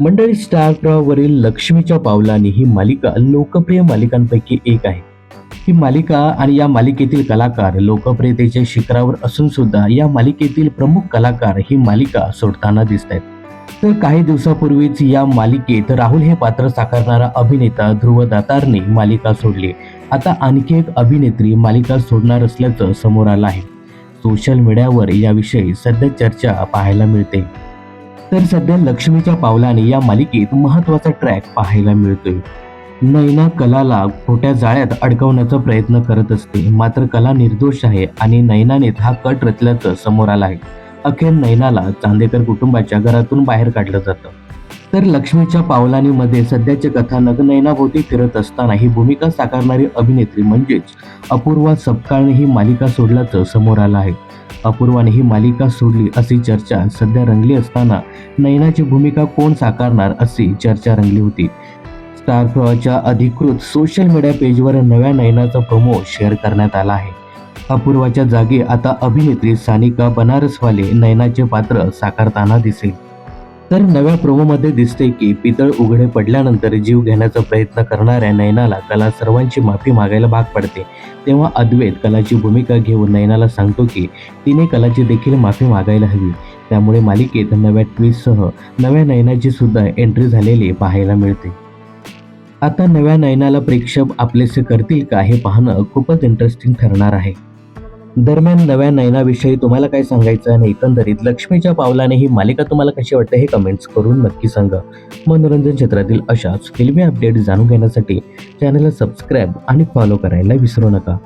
मंडळी स्टार लक्ष्मीच्या पावलाने ही मालिका लोकप्रिय मालिकांपैकी एक आहे. ही मालिका आणि या मालिकेतील कलाकार लोकप्रियतेच्या शिखरावर असून सुद्धा या मालिकेतील प्रमुख कलाकार ही मालिका सोडताना दिसत आहेत तर काही दिवसापूर्वीच या मालिकेत राहुल हे पात्र साकारणारा अभिनेता ध्रुव दातारने मालिका सोडली. आता आणखी एक अभिनेत्री मालिका सोडणार असल्याचं समोर आलं आहे. सोशल मीडियावर याविषयी सध्या चर्चा पाहायला मिळते. तर सध्या लक्ष्मीच्या पावलाने या मालिकेत महत्त्वाचा ट्रॅक पाहायला मिळतोय. नैना कलाला खोट्या जाळ्यात अडकवण्याचा प्रयत्न करत असते. मात्र कला निर्दोष आहे आणि नैनानेत हा कट रचल्याचं समोर आलं आहे अखेर नैनाला चांदेकर कुटुंबाच्या घरातून बाहेर काढलं जातं. तर लक्ष्मीच्या पावलानीमध्ये सध्याचे कथानक नैनाभोवती फिरत असताना ही भूमिका साकारणारी अभिनेत्री म्हणजेच अपूर्वा सपकाळने ही मालिका सोडल्याचं समोर आलं आहे. अपूर्वाने ही मालिका सोडली अशी चर्चा सध्या रंगली असताना नैनाची भूमिका कोण साकारणार अशी चर्चा रंगली होती. स्टार प्रवाच्या अधिकृत सोशल मीडिया पेजवर नव्या नयनाचा प्रोमो शेअर करण्यात आला आहे. अपूर्वाच्या जागी आता अभिनेत्री सानिका बनारसवाले नयनाचे पात्र साकारताना दिसेल. तर नव्या प्रोमोमध्ये दिसते की पितळ उघडे पडल्यानंतर जीव घेण्याचा प्रयत्न करणाऱ्या नयनाला कला सर्वांची माफी मागायला भाग पडते. तेव्हा अद्वैत कलाची भूमिका घेऊन नयनाला सांगतो की तिने कलाची देखील माफी मागायला हवी. त्यामुळे मालिकेत नव्या ट्विस्टसह नव्या नैनाची सुद्धा एंट्री झालेली पाहायला मिळते. आता नव्या नयनाला प्रेक्षक आपलेसे करतील का हे पाहणं खूपच इंटरेस्टिंग ठरणार आहे. दरम्यान नव्या नयनाविषयी तुम्हाला काय सांगायचं आणि एकंदरीत लक्ष्मीच्या पावलाने ही मालिका तुम्हाला कशी वाटते हे कमेंट्स करून नक्की सांगा. मनोरंजन क्षेत्रातील अशाच फिल्मी अपडेट जाणून घेण्यासाठी चॅनलला सबस्क्राईब आणि फॉलो करायला विसरू नका.